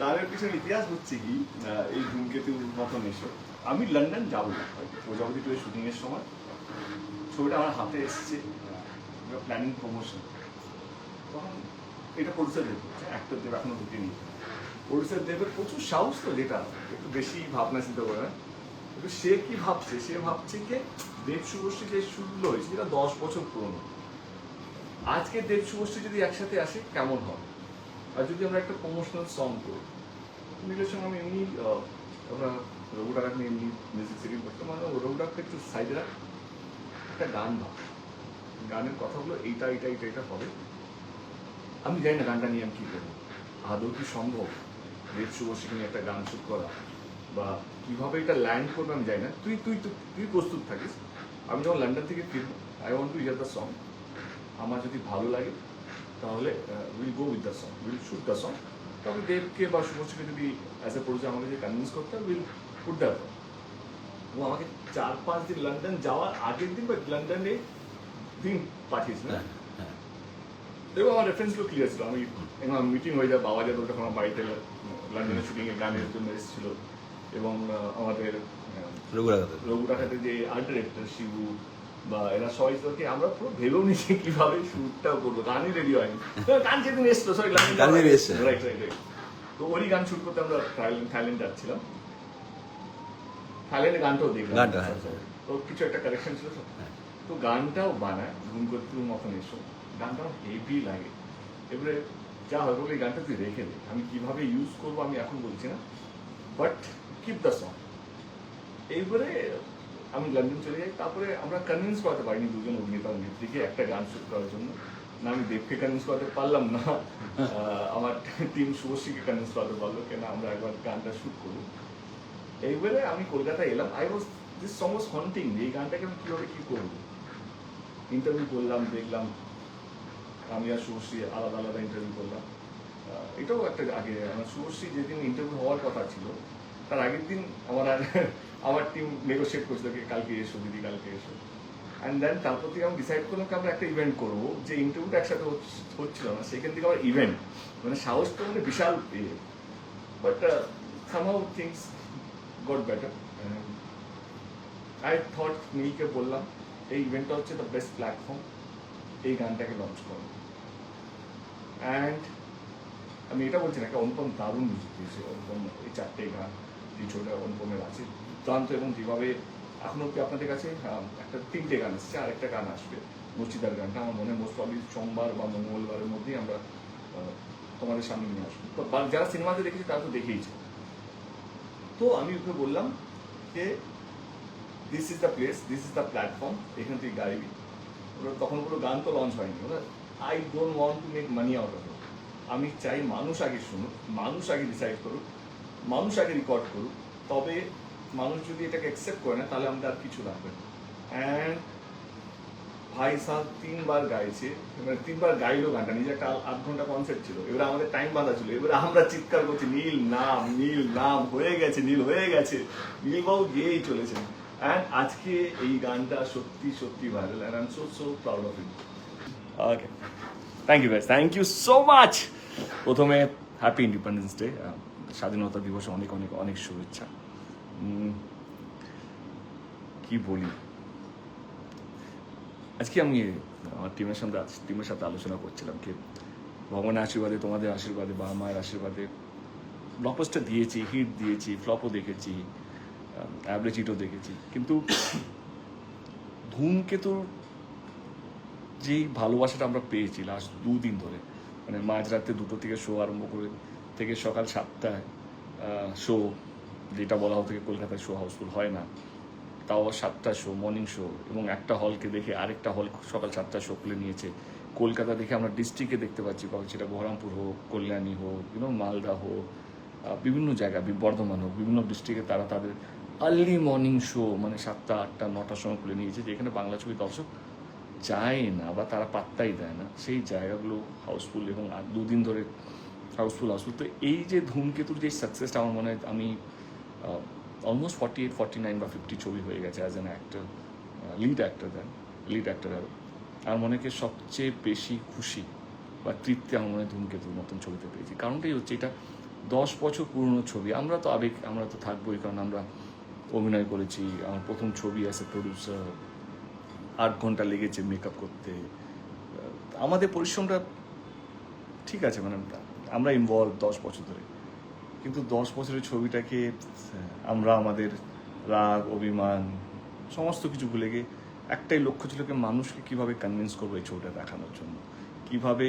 গানের পিছনে ইতিহাস হচ্ছে কি এই ধূমকেতুর মতন এসো। আমি লন্ডন যাব প্রজাপতি টুয়ের শুটিং এর সময়। ছবিটা আমার হাতে এসছে প্ল্যানিং প্রমোশন তখন এটা প্রডিউসার দেব অ্যাক্টর দেব এখনও ঢুকেনি প্রডিউসার দেবের প্রচুর সাহস তো যেটা একটু বেশি ভাবনা চিন্তা করে। কিন্তু সে কি ভাবছে? সে ভাবছে যে দেব শুভশ্রী যে শুরু হয়েছে, যেটা দশ বছর পুরনো। আজকে দেব শুভশ্রী যদি একসাথে আসে, কেমন হবে? আর যদি আমরা একটা প্রমোশনাল সং করি মিলের সঙ্গে আমি এমনি আমরা রঘুটাকে নিয়ে এমনি মিউজিক সেটিং করতাম মানে রঘুটাকে একটু সাইডে রাখ, একটা গান ভাব। গানের কথাগুলো এইটা এইটা এইটা এটা হবে। আমি জানি না গানটা নিয়ে আমি কী করব। আদৌ কি সম্ভব? দেব শুভশ্রীকে নিয়ে একটা গান শুট করা, বা কীভাবে এটা ল্যান্ড করবে আমি জানি না। তুই, তুই- তুই প্রস্তুত থাকিস। আমি যখন লন্ডন থেকে ফিরবো I want to hear the song আমার যদি ভালো লাগে তাহলে will go with the song will shoot the song তবে দেবকে বা শুভশ্রীকে যদি অ্যাজ এ প্রডিউসার আমাকে যদি কনভিন্স করতে হয় উইল পুট দ্য ও আমাকে চার পাঁচ দিন লন্ডন যাওয়ার আগের দিন বা লন্ডনে দিন পাঠিয়েছিল। হ্যাঁ, হ্যাঁ। এবং আমার রেফারেন্সগুলো ক্লিয়ার ছিল। আমি এবং মিটিং হয়ে যায় বাবা যাদব তখন আমার বাড়িতে লন্ডনে শুটিংয়ে গানের জন্য এসেছিল। এবং আমাদের রঘুরাঘাতে যে আর্ট ডিরেক্টর শিবু বা এরা সবাই তোকে আমরা পুরো ভেবেও নিয়েছি কীভাবে শুটটাও করব। গানই রেডি হয়নি। গান যেদিন এসছো সরি গান রাইট রাইট রাইট তো ওরই গান শুট করতে আমরা থাইল্যান্ড থাইল্যান্ড যাচ্ছিলাম। থাইল্যান্ডে গানটাও দেখলাম। গানটা, হ্যাঁ। তো কিছু একটা কারেকশন ছিল তো। হ্যাঁ। তো গানটাও বানায় ধূমকতুর মতন এসো। গানটাও হেভি লাগে। এবারে যা হয় বলে গানটা তুই রেখে দে। আমি কীভাবে ইউজ করব আমি এখন বলছি না। বাট কিপ দ্য সং এইবারে আমি লন্ডন চলে যাই। তারপরে আমরা কনভিন্স করাতে পারিনি দুজন অভিনেতা অভিনেত্রীকে একটা গান শুট করার জন্য। না, আমি দেবকে কনভিন্স করাতে পারলাম না। আমার টিম শুভশ্রীকে কনভিন্স করাতে পারল কেন আমরা একবার গানটা শুট করব। এইবারে আমি কলকাতায় এলাম। I was this song was haunting এই গানটাকে আমি কীভাবে কী করব? ইন্টারভিউ করলাম, দেখলাম। আমি আর শুভশ্রী আলাদা আলাদা ইন্টারভিউ করলাম। এটাও একটা আগে। আমার শুভশ্রী যেদিন ইন্টারভিউ হওয়ার কথা ছিল তার আগের দিন আমার আর আমার টিম নেগোসিয়েট করছিল কি কালকে এসো, দিদি কালকে এসো। অ্যান্ড দেন তারপর থেকে আমি ডিসাইড করলাম আমরা একটা ইভেন্ট করব। যে ইন্টারভিউটা একসাথে হচ্ছিল না, সেখান থেকে আমার ইভেন্ট মানে সাহস তো মানে বিশাল ইয়ে but somehow things got better I thought নীলকে বললাম, এই ইভেন্টটা হচ্ছে দ্য বেস্ট প্ল্যাটফর্ম এই গানটাকে লঞ্চ করো। অ্যান্ড আমি এটা বলছি না, একটা অনুপম দারুণ মিউজিক দিয়েছে অনুপম এই চারটে গান। এই অনুপমের আছে দুর্দান্ত এবং যেভাবে এখন অব্দি আপনাদের কাছে একটা তিনটে গান এসছে আর একটা গান আসবে মুর্শিদার গানটা। আমার মনে মোস্ট প্রবলি সোমবার বা মঙ্গলবারের মধ্যেই আমরা তোমাদের সামনে নিয়ে আসব। তো যারা সিনেমাতে দেখেছি তারা তো দেখেইছে তো আমি ওকে বললাম যে this is the place this is the platform এখান থেকে গাইবি ওরা তখন কোনো গান তো লঞ্চ হয়নি। ওরা I don't want to make money out of আমি চাই মানুষ আগে শুনুক, মানুষ আগে ডিসাইড করুক মানুষ আগে রেকর্ড করুক, তবে মানুষ যদি এটাকে অ্যাকসেপ্ট করে না তাহলে আমাদের আর কিছু লাগবে না। অ্যান্ড ভাই সাহ তিনবার গাইছে মানে তিনবার গাইলো গানটা, নিজে একটা আধ ঘণ্টা কনসেপ্ট ছিল, এবারে আমাদের টাইম বাঁধা ছিল, এবারে আমরা চিৎকার করছি, নীল নাম নীল নাম, হয়ে গেছে, নীল হয়ে গেছে, নীল নীলবাবু গিয়েই চলেছেন। অ্যান্ড আজকে এই গানটা সত্যি সত্যি viral and I am so so proud of it okay thank you guys thank you so much প্রথমে হ্যাপি ইন্ডিপেন্ডেন্স ডে স্বাধীনতা দিবসে অনেক অনেক অনেক শুভেচ্ছা। কি বলি? আজকে আমি, আমার টিমের সাথে টিমের সাথে আলোচনা করছিলাম কি, ভগবানের আশীর্বাদে, তোমাদের আশীর্বাদে বা মায়ের আশীর্বাদে ব্লকবাস্টার দিয়েছি হিট দিয়েছি ফ্লপও দেখেছি অ্যাভারেজ হিটও দেখেছি। কিন্তু ধূমকেতুর যেই ভালোবাসাটা আমরা পেয়েছি লাস্ট দুদিন ধরে মানে মাঝরাতে দুটো থেকে শো আরম্ভ করে থেকে সকাল সাতটায় শো যেটা বলা হতো কলকাতায় শো হাউসফুল হয় না, তাও সাতটা শো মর্নিং শো এবং একটা হলকে দেখে আরেকটা হল সকাল সাতটা শো খুলে নিয়েছে। কলকাতা দেখে আমরা ডিস্ট্রিক্টে দেখতে পাচ্ছি সেটা বহরমপুর হোক, কল্যাণী হোক ইউনো মালদা হোক বিভিন্ন জায়গা বর্ধমান হোক, বিভিন্ন ডিস্ট্রিক্টে তারা তাদের আর্লি মর্নিং শো মানে সাতটা, আটটা, নটার সময় খুলে নিয়েছে যেখানে বাংলা ছবি দর্শক যায় না, বা তারা পাত্তাই দেয় না। সেই জায়গাগুলো হাউসফুল এবং দুদিন ধরে হাউসফুল হাউসফুল। তো এই যে ধূমকেতুর যে সাকসেসটা আমার মনে হয় আমি almost forty eight forty nine বা ফিফটি ছবি হয়ে গেছে as an actor lead actor then lead actor আরও আর মনে হয় সবচেয়ে বেশি খুশি বা তৃপ্তি আমার মনে হয় ধূমকেতুর মতন ছবিতে পেয়েছি। কারণটাই হচ্ছে এটা দশ বছর পুরনো ছবি। আমরা তো আবেগ, আমরা তো থাকবোই কারণ আমরা অভিনয় করেছি। আমার প্রথম ছবি আছে প্রডিউসার আট ঘণ্টা লেগেছে মেকআপ করতে। আমাদের পরিশ্রমটা ঠিক আছে মানে আমরা ইনভলভ দশ বছর ধরে। কিন্তু দশ বছরের ছবিটাকে আমরা আমাদের রাগ, অভিমান, সমস্ত কিছু ভুলে গিয়ে একটাই লক্ষ্য ছিল কি মানুষকে কীভাবে কনভিন্স করব এই ছবিটা দেখানোর জন্য। কীভাবে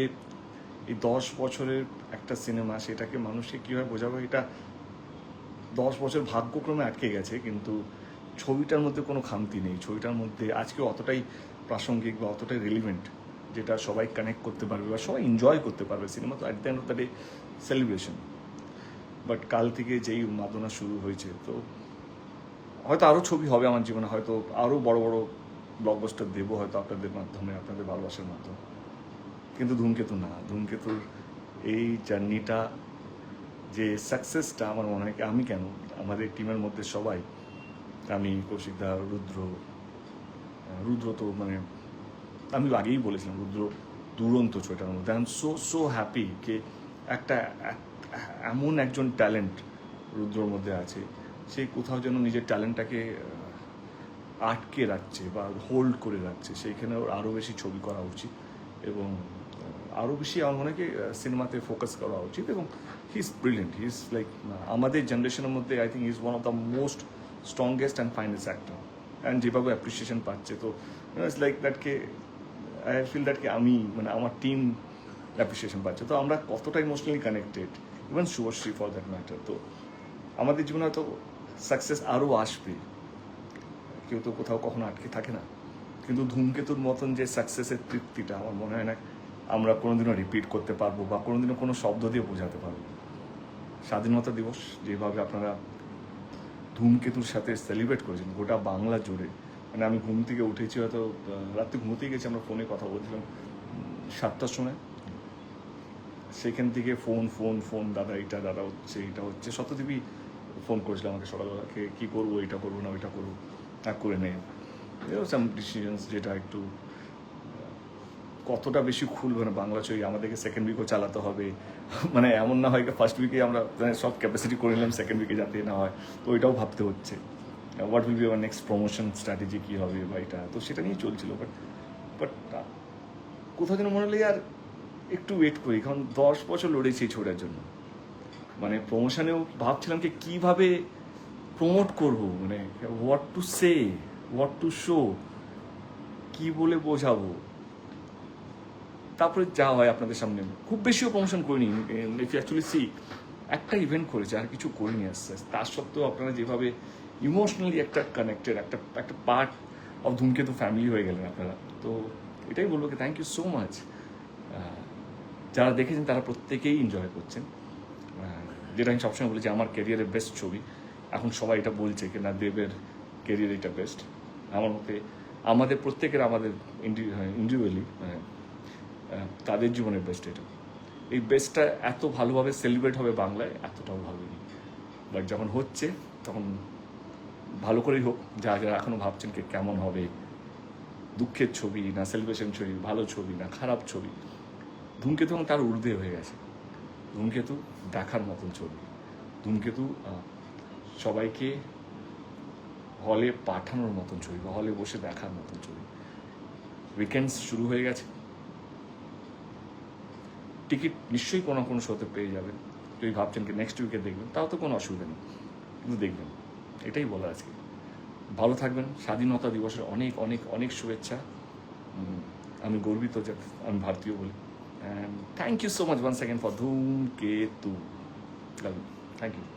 এই দশ বছরের একটা সিনেমা সেটাকে মানুষকে কীভাবে বোঝাবো এটা দশ বছর ভাগ্যক্রমে আটকে গেছে, কিন্তু ছবিটার মধ্যে কোনো খামতি নেই। ছবিটার মধ্যে আজকে অতটাই প্রাসঙ্গিক বা অতটাই রিলিভেন্ট যেটা সবাই কানেক্ট করতে পারবে বা সবাই এনজয় করতে পারবে সিনেমা তো at the end of the day celebration but কাল থেকে যেই উন্মাদনা শুরু হয়েছে, তো হয়তো আরও ছবি হবে আমার জীবনে, হয়তো আরও বড় বড় ব্লকবাস্টার দেবো হয়তো আপনাদের মাধ্যমে, আপনাদের ভালোবাসার মাধ্যমে। কিন্তু ধূমকেতু না, ধূমকেতুর এই জার্নিটা যে সাকসেসটা আমার মনে হয় আমি কেন? আমাদের টিমের মধ্যে সবাই, আমি কৌশিকদা, রুদ্র রুদ্র তো মানে আমি আগেই বলেছিলাম, রুদ্র দুরন্ত ছবিটার মধ্যে। I am so so happy কে একটা, এমন একজন ট্যালেন্ট রুদ্রর মধ্যে আছে, সে কোথাও যেন নিজের ট্যালেন্টটাকে আটকে রাখছে বা হোল্ড করে রাখছে। সেইখানে ওর আরও বেশি ছবি করা উচিত এবং আরও বেশি আমার মনে সিনেমাতে ফোকাস করা উচিত এবং he is brilliant he is like আমাদের জেনারেশনের মধ্যে I think is one of the most strongest and finest actor and যেভাবে অ্যাপ্রিসিয়েশন পাচ্ছে, তো ইটস লাইক দ্যাটকে আই ফিল দ্যাটকে আমি মানে আমার টিম অ্যাপ্রিসিয়েশন পাচ্ছে। তো আমরা কতটা emotionally connected even Subhashree for that matter তো আমাদের জীবনে হয়তো সাকসেস আরও আসবে। কেউ তো কোথাও কখনো আটকে থাকে না। কিন্তু ধূমকেতুর মতন যে সাকসেসের তৃপ্তিটা আমার মনে হয় না আমরা কোনোদিনও রিপিট করতে পারব বা কোনোদিনও কোনো শব্দ দিয়ে বোঝাতে পারব। স্বাধীনতা দিবস যেভাবে আপনারা ধূমকেতুর সাথে সেলিব্রেট করেছেন, গোটা বাংলা জুড়ে মানে আমি ঘুম থেকে উঠেছি, হয়তো রাত্রে ঘুমোতেই গেছি, আমরা ফোনে কথা বলছিলাম সাতটার সময়। সেখান থেকে ফোন ফোন ফোন, দাদা এটা, দাদা হচ্ছে, এটা হচ্ছে। শতদীপই ফোন করেছিল আমাকে সকালবেলাকে কী করব? এটা করব না, ওইটা করব, না, করে নেই সাম ডিসিশনস যেটা একটু, কতটা বেশি খুলবে না বাংলা ছবি, আমাদেরকে সেকেন্ড উইকও চালাতে হবে। মানে এমন না হয় ফার্স্ট উইকে আমরা মানে সব ক্যাপাসিটি করে নিলাম সেকেন্ড উইকে যাতে না হয়। তো ওইটাও ভাবতে হচ্ছে। হোয়াট উইল বি আমার নেক্সট প্রমোশন স্ট্র্যাটেজি কী হবে বা এটা? তো সেটা নিয়ে চলছিল বাট বাট কোথাও যেন মনে হলো আর একটু ওয়েট করি। কারণ দশ বছর লড়েছি এই ছবিটার জন্য। মানে প্রমোশনেও ভাবছিলাম কি কীভাবে প্রমোট করব? মানে what to say what to show কি বলে বোঝাবো? তারপরে যা হয় আপনাদের সামনে। খুব বেশিও প্রমোশন করিনি। ইফ অ্যাকচুয়ালি সি একটা ইভেন্ট করেছে, আর কিছু করিনি আস্তে আস্তে। তার সত্ত্বেও আপনারা যেভাবে ইমোশনালি একটা কানেক্টেড, একটা একটা পার্ট অফ ধূমকেতু ফ্যামিলি হয়ে গেলেন আপনারা। তো এটাই বলব কি থ্যাংক ইউ সো মাচ যারা দেখেছেন, তারা প্রত্যেকেই এনজয় করছেন। যেটা আমি সবসময় বলেছি আমার ক্যারিয়ারের বেস্ট ছবি। এখন সবাই এটা বলছে কি, না, দেবের ক্যারিয়ার এটা বেস্ট আমার মতে, আমাদের প্রত্যেকের আমাদের ইন্ডিভিজুয়ালি তাদের জীবনের বেস্ট এটা। এই বেস্টটা এত ভালোভাবে সেলিব্রেট হবে বাংলায়, এতটাও ভালো নেই। বাট যখন হচ্ছে, তখন ভালো করেই হোক, যা যারা এখনও ভাবছেন কি কেমন হবে, দুঃখের ছবি না সেলিব্রেশন ছবি, ভালো ছবি না খারাপ ছবি, ধূমকেতু এবং তার ঊর্ধ্বে হয়ে গেছে। ধূমকেতু দেখার মতন ছবি। ধূমকেতু সবাইকে হলে পাঠানোর মতন ছবি বা হলে বসে দেখার মতন ছবি। উইকেন্ডস শুরু হয়ে গেছে। টিকিট নিশ্চয়ই কোনো কোনো শোতে পেয়ে যাবেন। যদি ভাবছেন কি নেক্সট উইকে দেখবেন, তাও তো কোনো অসুবিধা নেই। কিন্তু দেখবেন। এটাই বলা আজকে। ভালো থাকবেন। স্বাধীনতা দিবসের অনেক অনেক অনেক শুভেচ্ছা। আমি গর্বিত যে আমি ভারতীয় বলি। Thank you so much one second for Dhoom কে তু থ্যাংক ইউ